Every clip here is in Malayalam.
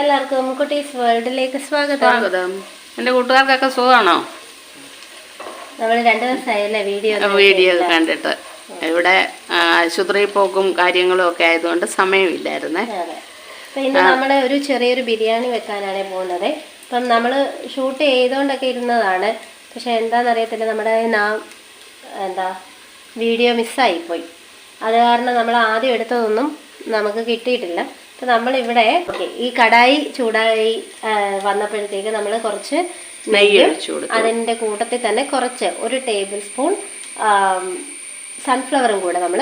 എല്ലാവർക്കും കുട്ടീസ് വേൾഡിലേക്ക് സ്വാഗതം. എന്റെ എന്റെ കൂട്ടുകാർക്കൊക്കെ സുഖമാണോ? നമ്മൾ രണ്ടു ദിവസമായല്ലേ വീഡിയോ വീഡിയോ കണ്ടിട്ട്. ഇവിടെ ആശുപത്രി ആശുപത്രിയിൽ പോക്കും കാര്യങ്ങളും ഒക്കെ ആയതുകൊണ്ട് സമയമില്ലായിരുന്നേ. അപ്പൊ ഇന്ന് നമ്മൾ ഒരു ചെറിയൊരു ബിരിയാണി വെക്കാനാണ് പോകുന്നത്. അപ്പം നമ്മൾ ഷൂട്ട് ചെയ്തുകൊണ്ടൊക്കെ ഇരുന്നതാണ്. പക്ഷെ എന്താണെന്നറിയത്തില്ല നമ്മുടെ നാ എന്താ വീഡിയോ മിസ്സായിപ്പോയി. അത് കാരണം നമ്മൾ ആദ്യം എടുത്തതൊന്നും നമുക്ക് കിട്ടിയിട്ടില്ല. അപ്പം നമ്മളിവിടെ ഇവിടെ ഈ കടായി ചൂടായി വന്നപ്പോഴത്തേക്ക് നമ്മൾ കുറച്ച് നെയ്യ് അതിന്റെ കൂട്ടത്തിൽ തന്നെ കുറച്ച് ഒരു ടേബിൾ സ്പൂൺ സൺഫ്ലവറും കൂടെ നമ്മൾ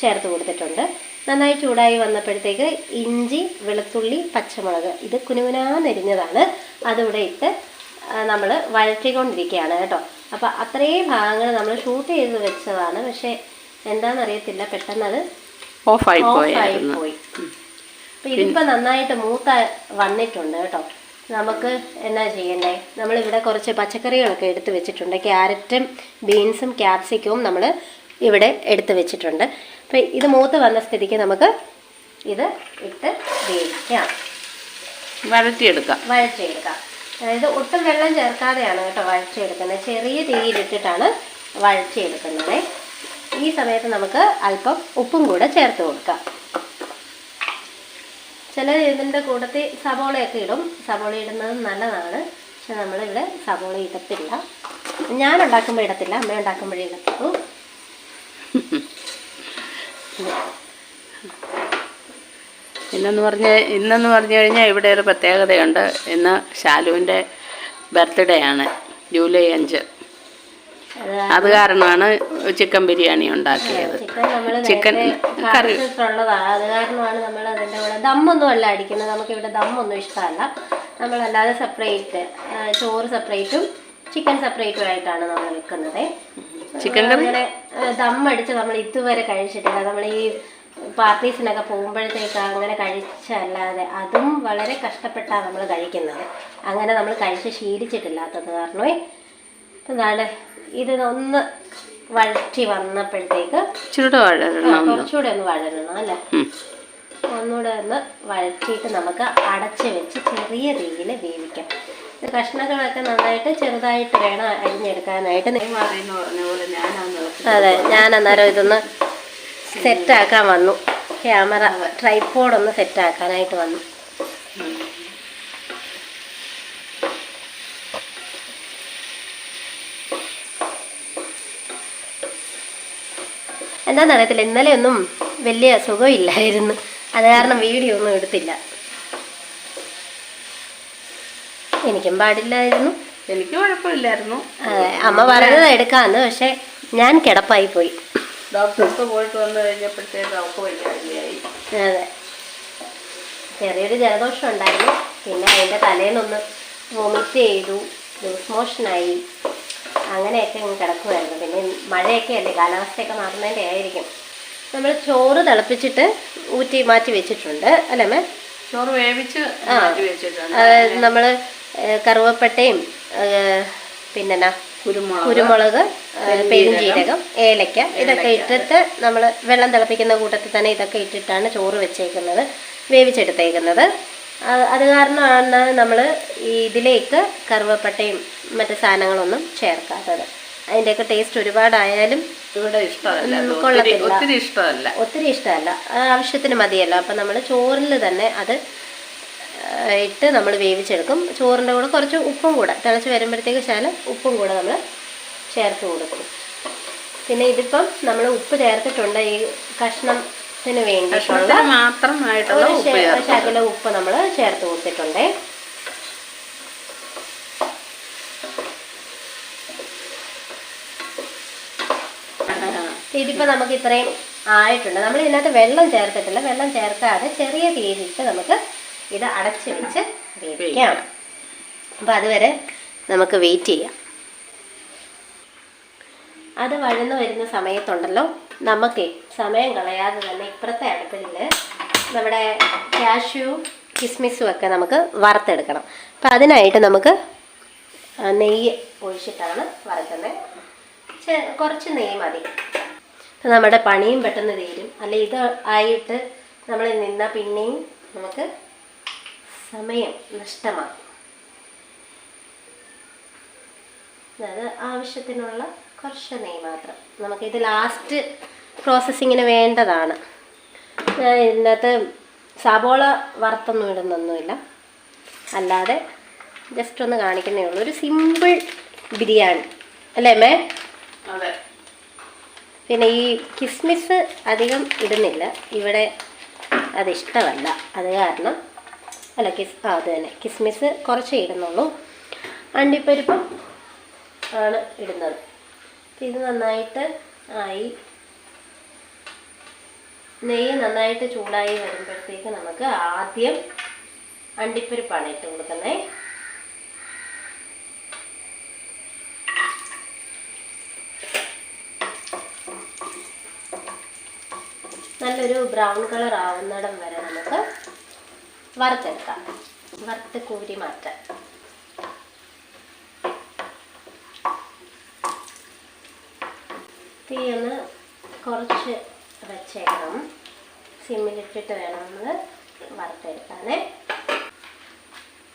ചേർത്ത് കൊടുത്തിട്ടുണ്ട്. നന്നായി ചൂടായി വന്നപ്പോഴത്തേക്ക് ഇഞ്ചി വെളുത്തുള്ളി പച്ചമുളക് ഇത് കുനുകുനാന്നെരിഞ്ഞതാണ് അതിവിടെ ഇട്ട് നമ്മൾ വഴറ്റിക്കൊണ്ടിരിക്കുകയാണ് കേട്ടോ. അപ്പോൾ അത്രയും ഭാഗങ്ങൾ നമ്മൾ ഷൂട്ട് ചെയ്ത് വെച്ചതാണ്. പക്ഷേ എന്താണെന്നറിയത്തില്ല പെട്ടെന്ന് അത് ഓഫായി പോയി. അപ്പൊ ഇതിപ്പോ നന്നായിട്ട് മൂത്ത വന്നിട്ടുണ്ട് കേട്ടോ. നമുക്ക് എന്നാ ചെയ്യണ്ടേ? നമ്മളിവിടെ കുറച്ച് പച്ചക്കറികളൊക്കെ എടുത്ത് വെച്ചിട്ടുണ്ട്. ക്യാരറ്റും ബീൻസും ക്യാപ്സിക്കവും നമ്മൾ ഇവിടെ എടുത്ത് വെച്ചിട്ടുണ്ട്. അപ്പം ഇത് മൂത്ത് വന്ന സ്ഥിതിക്ക് നമുക്ക് ഇത് ഇട്ട് വേവിക്കാം. വഴറ്റിയെടുക്കാം. വഴറ്റിയെടുക്കാം. അതായത് ഒട്ടും വെള്ളം ചേർക്കാതെയാണ് കേട്ടോ വഴറ്റിയെടുക്കുന്നത്. ചെറിയ തീയിലിട്ടിട്ടാണ് വഴറ്റിയെടുക്കുന്നത്. ഈ സമയത്ത് നമുക്ക് അല്പം ഉപ്പും കൂടെ ചേർത്ത് കൊടുക്കാം. ചില ഇതിന്റെ കൂട്ടത്തിൽ സബോളയൊക്കെ ഇടും. സബോള ഇടുന്നത് നല്ലതാണ്. പക്ഷെ നമ്മളിവിടെ സബോള ഇടത്തില്ല. ഞാൻ ഉണ്ടാക്കുമ്പോൾ ഇടത്തില്ല. അമ്മ ഉണ്ടാക്കുമ്പോഴേ ഇടത്തുള്ളൂ. ഇന്നെന്ന് പറഞ്ഞ് ഇന്നെന്ന് പറഞ്ഞു കഴിഞ്ഞാൽ ഇവിടെ ഒരു പ്രത്യേകതയുണ്ട്. ഇന്ന് ശാലുവിന്റെ ബർത്ത്ഡേ ആണ്. ജൂലൈ അഞ്ച്. അത് കാരണമാണ് ചിക്കൻ ബിരിയാണി ഉണ്ടാക്കിയത്. Chicken curry. ഉള്ളതാണ് അത് കാരണമാണ് നമ്മൾ അതിന്റെ കൂടെ ദമ്മൊന്നും അല്ല അടിക്കുന്നത്. നമുക്ക് ഇവിടെ ദമ്മൊന്നും ഇഷ്ടമല്ല. നമ്മളല്ലാതെ സെപ്പറേറ്റ് ചോറ് സെപ്പറേറ്റും ചിക്കൻ സെപ്പറേറ്റും ആയിട്ടാണ് നമ്മൾ വെക്കുന്നത്. ചിക്കൻ അങ്ങനെ ദമ്മടിച്ച് നമ്മൾ ഇതുവരെ കഴിച്ചിട്ടില്ല. നമ്മൾ ഈ പാർട്ടീസിനൊക്കെ പോകുമ്പോഴത്തേക്ക് അങ്ങനെ കഴിച്ചല്ലാതെ അതും വളരെ കഷ്ടപ്പെട്ടാണ് നമ്മൾ കഴിക്കുന്നത്. അങ്ങനെ നമ്മൾ കഴിച്ച് ശീലിച്ചിട്ടില്ലാത്തത് കാരണമേ. എന്താണ് ഇത് ഒന്ന് വഴറ്റി വന്നപ്പോഴത്തേക്ക് ചൂട് വഴരണം കുറച്ചുകൂടെ ഒന്ന് വഴരണം അല്ലേ. ഒന്നുകൂടെ ഒന്ന് വഴറ്റിയിട്ട് നമുക്ക് അടച്ച് വെച്ച് ചെറിയ രീതിയിൽ വേവിക്കാം. ഇത് കഷ്ണങ്ങളൊക്കെ നന്നായിട്ട് ചെറുതായിട്ട് വേണം അരിഞ്ഞെടുക്കാനായിട്ട്. അതെ ഞാൻ അന്നേരം ഇതൊന്ന് സെറ്റാക്കാൻ വന്നു. ക്യാമറ ട്രൈപ്പോഡ് ഒന്ന് സെറ്റാക്കാനായിട്ട് വന്നു. എന്താണെന്നറിയത്തില്ല. ഇന്നലെ ഒന്നും വലിയ സുഖമില്ലായിരുന്നു അത് കാരണം വീഡിയോ ഒന്നും എടുത്തില്ല. എനിക്കും പാടില്ലായിരുന്നു. എനിക്ക് കുഴപ്പമില്ലായിരുന്നു. അതെ അമ്മ പറഞ്ഞത് എടുക്കാന്ന്. പക്ഷെ ഞാൻ കിടപ്പായി പോയി ഡോക്ടർക്ക് പോയിട്ട് വന്നു കഴിഞ്ഞപ്പോഴത്തേക്ക് അവർക്ക് വലിയ കാര്യമായി അതെ. ചെറിയൊരു ജലദോഷം ഉണ്ടായിരുന്നു. പിന്നെ അതിന്റെ തലേന്നൊന്ന് വൊമിറ്റ് ചെയ്തു. ലൂസ് മോഷനായി. അങ്ങനെയൊക്കെ അങ്ങ് കിടക്കുമായിരുന്നു പിന്നെ മഴയൊക്കെ അല്ലേ? കാലാവസ്ഥയൊക്കെ മാറുന്നതിന്റെ ആയിരിക്കും. നമ്മൾ ചോറ് തിളപ്പിച്ചിട്ട് ഊറ്റി മാറ്റി വെച്ചിട്ടുണ്ട്. അല്ലേ മേ? ചോറ് വേവിച്ച് ആ. നമ്മൾ കറുവപ്പട്ടയും പിന്നെന്നാ കുരുമുളക് പെരുംജീരകം ഏലക്ക ഇതൊക്കെ ഇട്ടിട്ട് നമ്മൾ വെള്ളം തിളപ്പിക്കുന്ന കൂട്ടത്തിൽ തന്നെ ഇതൊക്കെ ഇട്ടിട്ടാണ് ചോറ് വെച്ചേക്കുന്നത് വേവിച്ചെടുത്തേക്കുന്നത്. അത് കാരണമാണ് നമ്മൾ ഇതിലേക്ക് കറുവപ്പട്ടയും മറ്റു സാധനങ്ങളൊന്നും ചേർക്കാത്തത്. അതിന്റെയൊക്കെ ടേസ്റ്റ് ഒരുപാടായാലും ഇവിടെ ഇഷ്ടമല്ല. ഒത്തിരി കൊള്ളത്തില്ല. ഒത്തിരി ഇഷ്ടമല്ല. ഒത്തിരി ഇഷ്ടമല്ല. ആവശ്യത്തിന് മതിയല്ലോ. അപ്പം നമ്മൾ ചോറിൽ തന്നെ അത് ഇട്ട് നമ്മൾ വേവിച്ചെടുക്കും. ചോറിന്റെ കൂടെ കുറച്ച് ഉപ്പും കൂടെ. തിളച്ച് വരുമ്പോഴത്തേക്ക് ശാലം ഉപ്പും കൂടെ നമ്മൾ ചേർത്ത് കൊടുക്കും. പിന്നെ ഇതിപ്പം നമ്മൾ ഉപ്പ് ചേർത്തിട്ടുണ്ട്. ഈ കഷ്ണത്തിന് വേണ്ടിയിട്ടുള്ള മാത്രമായിട്ടുള്ള ശകലം ഉപ്പ് നമ്മൾ ചേർത്ത് കൊടുത്തിട്ടുണ്ട്. ഇതിപ്പോ നമുക്ക് ഇത്രയും ആയിട്ടുണ്ട്. നമ്മൾ ഇതിനകത്ത് വെള്ളം ചേർത്തിട്ടില്ല. വെള്ളം ചേർക്കാതെ ചെറിയ തീയിലിട്ട് നമുക്ക് ഇത് അടച്ചു വെച്ച് വേവിക്കാം. അപ്പം അതുവരെ നമുക്ക് വെയിറ്റ് ചെയ്യാം. അത് വഴന്നു വരുന്ന സമയത്തുണ്ടല്ലോ. നമുക്ക് സമയം കളയാതെ തന്നെ ഇപ്പുറത്തെ അടുപ്പിൽ നമ്മുടെ കാഷ്യൂ കിസ്മിസും ഒക്കെ നമുക്ക് വറുത്തെടുക്കണം. അപ്പം അതിനായിട്ട് നമുക്ക് നെയ്യ് ഒഴിച്ചിട്ടാണ് വറുക്കുന്നത്. കുറച്ച് നെയ്യ് മതി. നമ്മുടെ പണിയും പെട്ടെന്ന് തീരും. അല്ല ഇത് ആയിട്ട് നമ്മൾ നിന്നാൽ പിന്നെയും നമുക്ക് സമയം നഷ്ടമാകും. അതായത് ആവശ്യത്തിനുള്ള കുറച്ച് നെയ്യ് മാത്രം. നമുക്കിത് ലാസ്റ്റ് പ്രോസസ്സിങ്ങിന് വേണ്ടതാണ്. ഞാൻ ഇതിനകത്ത് സബോള വറുത്തൊന്നും ഇടുന്നൊന്നുമില്ല. അല്ലാതെ ജസ്റ്റ് ഒന്ന് കാണിക്കുന്നേ ഉള്ളൂ. ഒരു സിമ്പിൾ ബിരിയാണി. അല്ലേ മേ പിന്നെ ഈ കിസ്മിസ് അധികം ഇടുന്നില്ല. ഇവിടെ അതിഷ്ടമല്ല അത് കാരണം അല്ല കിസ് ആ അത് തന്നെ. കിസ്മിസ് കുറച്ചേ ഇടുന്നുള്ളൂ. അണ്ടിപ്പരിപ്പ് ആണ് ഇടുന്നത്. ഇത് നന്നായിട്ട് ആയി. നെയ്യ് നന്നായിട്ട് ചൂടായി വരുമ്പോഴത്തേക്ക് നമുക്ക് ആദ്യം അണ്ടിപ്പരിപ്പാണ് ഇട്ട് കൊടുക്കുന്നത് നല്ലൊരു ബ്രൗൺ കളർ ആവുന്നിടം വരെ നമുക്ക് വറുത്തെടുക്കാം. വറുത്ത് കൂരി മാറ്റാം. തീ ഒന്ന് കുറച്ച് വെച്ചേക്കണം. സിമ്മിലിട്ടിട്ട് വേണം നമ്മൾ വറുത്തെടുക്കാനേ.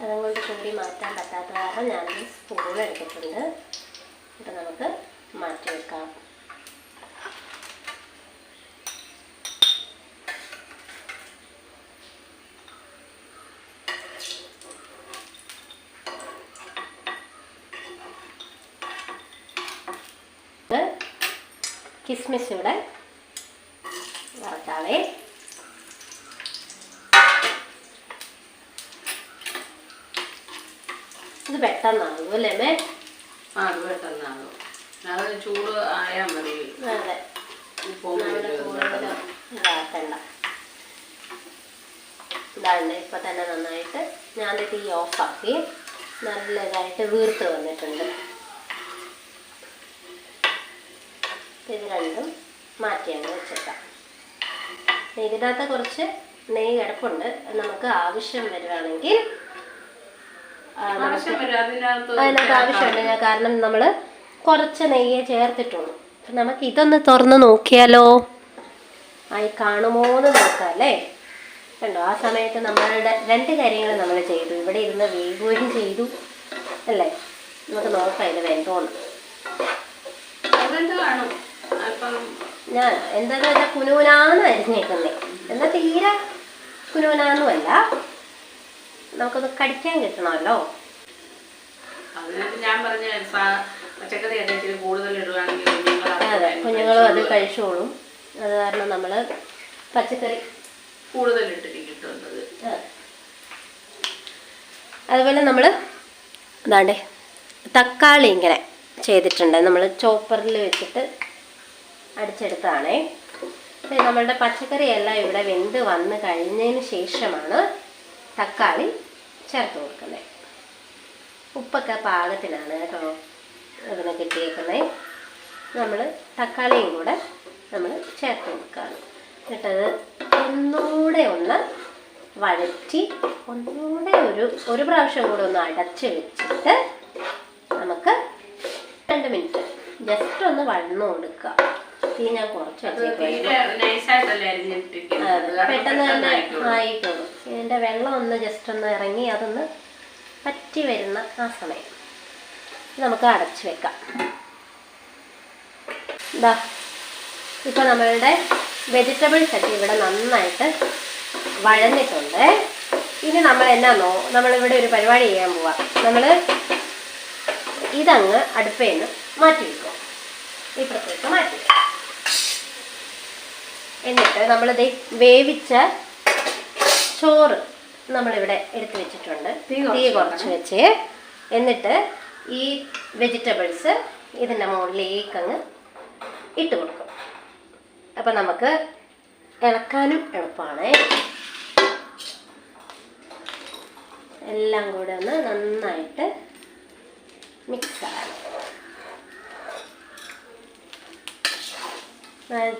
അതുകൊണ്ട് കൂടി മാറ്റാൻ പറ്റാത്ത കാരണം ഞാനൊരു സ്പൂൺ എടുത്തിട്ടുണ്ട്. ഇത് നമുക്ക് മാറ്റി വെക്കാം ഇത് കിസ്മിസ് ഇവിടെ വറുത്താവേ ഇത് പെട്ടെന്നാകും അല്ലേ മേ ആ അത് പെട്ടെന്നാകും. അത് ചൂട് ആയാൽ മതി. അതെ. ഇതാക്കണ്ട ഇതാണ്ട് ഇപ്പൊ തന്നെ നന്നായിട്ട് ഞാൻ തീ ഓഫാക്കി. നല്ല ഇതായിട്ട് വീർത്ത് വന്നിട്ടുണ്ട്. ഇത് രണ്ടും മാറ്റിയാണ് വെച്ചേക്കാം. ഇതിനകത്ത് കുറച്ച് നെയ്യ് കിടപ്പുണ്ട് നമുക്ക് ആവശ്യം വരുവാണെങ്കിൽ അതിനകത്ത് ആവശ്യമുണ്ട് ഞാൻ കാരണം നമ്മൾ കുറച്ച് നെയ്യേ ചേർത്തിട്ടുള്ളൂ. നമുക്ക് ഇതൊന്ന് തുറന്ന് നോക്കിയാലോ? ആയി കാണുമോന്ന് നോക്കാം അല്ലേ? കണ്ടോ ആ സമയത്ത് നമ്മളുടെ രണ്ട് കാര്യങ്ങൾ നമ്മൾ ചെയ്തു. ഇവിടെ ഇരുന്ന് വേവുകയും ചെയ്തു അല്ലേ? നമുക്ക് നോക്കാം ഇത് വേണ്ടോന്ന് കാണും. അപ്പം ഞാൻ എന്താന്ന് വെച്ചാൽ കുനൂനാന്ന് അരിഞ്ഞേക്കുന്നേ. എന്നാൽ തീരെ കുനൂനാന്നുമല്ല നമുക്കൊന്ന് കടിക്കാൻ കിട്ടണമല്ലോ. ഞാൻ പറഞ്ഞ പച്ചക്കറി കൂടുതൽ അത് കുഞ്ഞുങ്ങളും അത് കഴിച്ചോളും. അത് കാരണം നമ്മൾ പച്ചക്കറി കൂടുതൽ ആ. അതുപോലെ നമ്മൾ അതാണ്ടേ തക്കാളി ഇങ്ങനെ ചെയ്തിട്ടുണ്ട്. നമ്മൾ ചോപ്പറിൽ വെച്ചിട്ട് അടിച്ചെടുത്തതാണേ. നമ്മളുടെ പച്ചക്കറിയെല്ലാം ഇവിടെ വെന്ത് വന്ന് കഴിഞ്ഞതിന് ശേഷമാണ് തക്കാളി ചേർത്ത് കൊടുക്കുന്നത്. ഉപ്പൊക്കെ പാകത്തിനാണ് കേട്ടോ ഇതിന് കിട്ടിയേക്കുന്നത്. നമ്മൾ തക്കാളിയും കൂടെ നമ്മൾ ചേർത്ത് കൊടുക്കുകയാണ്. എന്നിട്ടത് ഒന്നുകൂടെ ഒന്ന് വഴറ്റി ഒന്നുകൂടെ ഒരു ഒരു പ്രാവശ്യം കൂടെ ഒന്ന് അടച്ച് വെച്ചിട്ട് നമുക്ക് രണ്ട് മിനിറ്റ് ജസ്റ്റ് ഒന്ന് വഴന്നു കൊടുക്കുക. തീ ഞാൻ കുറച്ച് പെട്ടെന്ന് തന്നെ ആയിക്കോളും. ഇതിന്റെ വെള്ളം ഒന്ന് ജസ്റ്റ് ഒന്ന് ഇറങ്ങി അതൊന്ന് പറ്റി വരുന്ന ആ സമയം. നമുക്ക് അടച്ചു വെക്കാം. ഇതാ ഇപ്പം നമ്മളുടെ വെജിറ്റബിൾ ഒക്കെ ഇവിടെ നന്നായിട്ട് വഴന്നിട്ടുണ്ട്. ഇനി നമ്മൾ എന്നാന്നോ നമ്മളിവിടെ ഒരു പരിപാടി ചെയ്യാൻ പോവാം. നമ്മൾ ഇതങ്ങ് അടുപ്പേന്ന് മാറ്റി വെക്കുക ഇപ്പുറത്തേക്ക് മാറ്റി വെക്കുക എന്നിട്ട് നമ്മളിത് വേവിച്ച ചോറ് നമ്മളിവിടെ എടുത്തു വെച്ചിട്ടുണ്ട്. തീ കുറച്ച് വെച്ച്. എന്നിട്ട് ഈ വെജിറ്റബിൾസ് ഇതിന്റെ മുകളിലേക്ക് അങ്ങ് ഇട്ട് കൊടുക്കും. അപ്പം നമുക്ക് ഇളക്കാനും എളുപ്പമാണ്. എല്ലാം കൂടെ ഒന്ന് നന്നായിട്ട് മിക്സ് ആകണം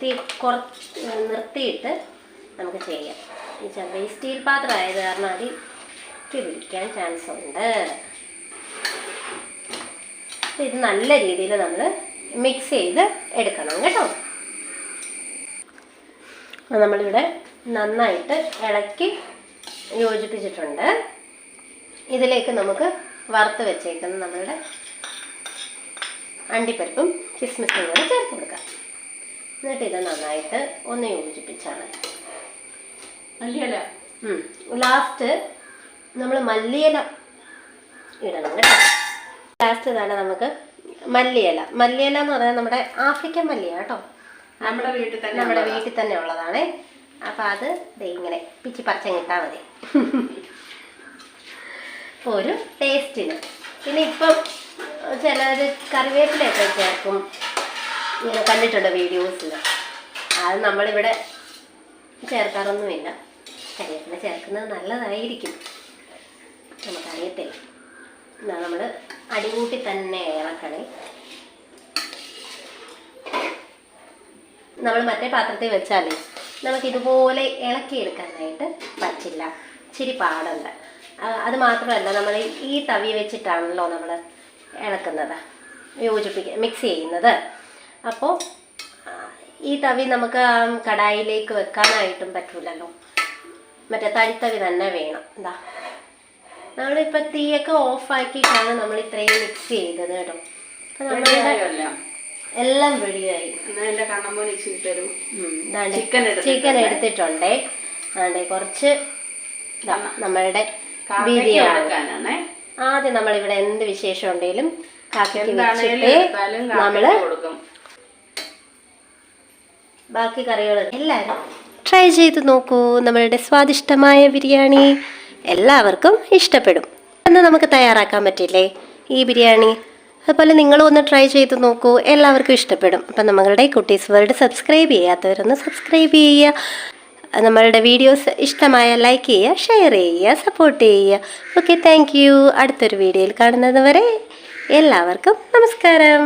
തീ കുറച്ച് നിർത്തിയിട്ട് നമുക്ക് ചെയ്യാം. ഈ സ്റ്റീൽ പാത്രം ആയത് കാരണം അതിൽ പിടിക്കാൻ ചാൻസ് ഉണ്ട്. ഇത് നല്ല രീതിയിൽ നമ്മൾ മിക്സ് ചെയ്ത് എടുക്കണം കേട്ടോ. നമ്മളിവിടെ നന്നായിട്ട് ഇളക്കി യോജിപ്പിച്ചിട്ടുണ്ട്. ഇതിലേക്ക് നമുക്ക് വറുത്ത് വെച്ചേക്കുന്ന നമ്മളുടെ അണ്ടിപ്പരിപ്പും കിസ്മിസും കൂടെ ചേർത്ത് കൊടുക്കാം. എന്നിട്ട് ഇത് നന്നായിട്ട് ഒന്ന് യോജിപ്പിച്ചാണ് മല്ലിയല? ലാസ്റ്റ് നമ്മൾ മല്ലിയില ഇടണം കേട്ടോ. ലാസ്റ്റ് ഇതാണ് നമുക്ക് മല്ലിയില. മല്ലിയില എന്ന് പറഞ്ഞാൽ നമ്മുടെ ആഫ്രിക്കൻ മല്ലിയ കേട്ടോ. നമ്മുടെ വീട്ടിൽ തന്നെ നമ്മുടെ വീട്ടിൽ തന്നെ ഉള്ളതാണേ. അപ്പം അത് ഇങ്ങനെ പിച്ചി പറിച്ചങ്ങിട്ടാൽ മതി. ഒരു ടേസ്റ്റിന് പിന്നെ ഇപ്പം ചിലർ കറിവേപ്പിലയൊക്കെ ചേർക്കും. ഇങ്ങനെ കണ്ടിട്ടുണ്ട് വീഡിയോസിൽ അത് നമ്മളിവിടെ ചേർക്കാറൊന്നുമില്ല. കറിവേപ്പില ചേർക്കുന്നത് നല്ലതായിരിക്കും. നമുക്കറിയത്തില്ല. എന്നാൽ നമ്മൾ അടികൂട്ടി തന്നെ ഇളക്കണേ. നമ്മൾ മറ്റേ പാത്രത്തിൽ വെച്ചാലേ നമുക്കിതുപോലെ ഇളക്കിയെടുക്കാനായിട്ട് പറ്റില്ല. ഇച്ചിരി പാടുണ്ട്. അത് മാത്രമല്ല നമ്മൾ ഈ തവി വെച്ചിട്ടാണല്ലോ നമ്മൾ ഇളക്കുന്നത്. യോജിപ്പിക്കുക മിക്സ് ചെയ്യുന്നത്. അപ്പോൾ ഈ തവി നമുക്ക് കടായിലേക്ക് വെക്കാനായിട്ടും പറ്റൂലല്ലോ. മറ്റേ തരിത്തവി തന്നെ വേണം. എന്താ നമ്മളിപ്പോൾ തീയൊക്കെ ഓഫാക്കിയിട്ടാണ് നമ്മൾ ഇത്രയും മിക്സ് ചെയ്തത് കേട്ടോ. അപ്പം നമ്മളുടെ റെഡിയായല്ലോ? എല്ലാം വെളിയായി ചിക്കൻ എടുത്തിട്ടുണ്ട്. അതെ കുറച്ച് നമ്മളുടെ ബിരിയാണി ആദ്യം നമ്മളിവിടെ എന്ത് വിശേഷം ഉണ്ടെങ്കിലും കാക്കയ്ക്ക് വെച്ചിട്ട് നമ്മൾ ബാക്കി കറികൾ എല്ലാവരും ട്രൈ ചെയ്ത് നോക്കൂ. നമ്മളുടെ സ്വാദിഷ്ടമായ ബിരിയാണി എല്ലാവർക്കും ഇഷ്ടപ്പെടും. അന്ന് നമുക്ക് തയ്യാറാക്കാൻ പറ്റില്ലേ? ഈ ബിരിയാണി. അതുപോലെ നിങ്ങളും ഒന്ന് ട്രൈ ചെയ്ത് നോക്കൂ. എല്ലാവർക്കും ഇഷ്ടപ്പെടും. അപ്പം നമ്മളുടെ കുട്ടീസ് വേൾഡ് സബ്സ്ക്രൈബ് ചെയ്യാത്തവരൊന്ന് സബ്സ്ക്രൈബ് ചെയ്യുക. നമ്മളുടെ വീഡിയോസ് ഇഷ്ടമായ ലൈക്ക് ചെയ്യുക ഷെയർ ചെയ്യുക സപ്പോർട്ട് ചെയ്യുക. Okay thank you. അടുത്തൊരു വീഡിയോയിൽ കാണുന്നത് വരെ എല്ലാവർക്കും നമസ്കാരം.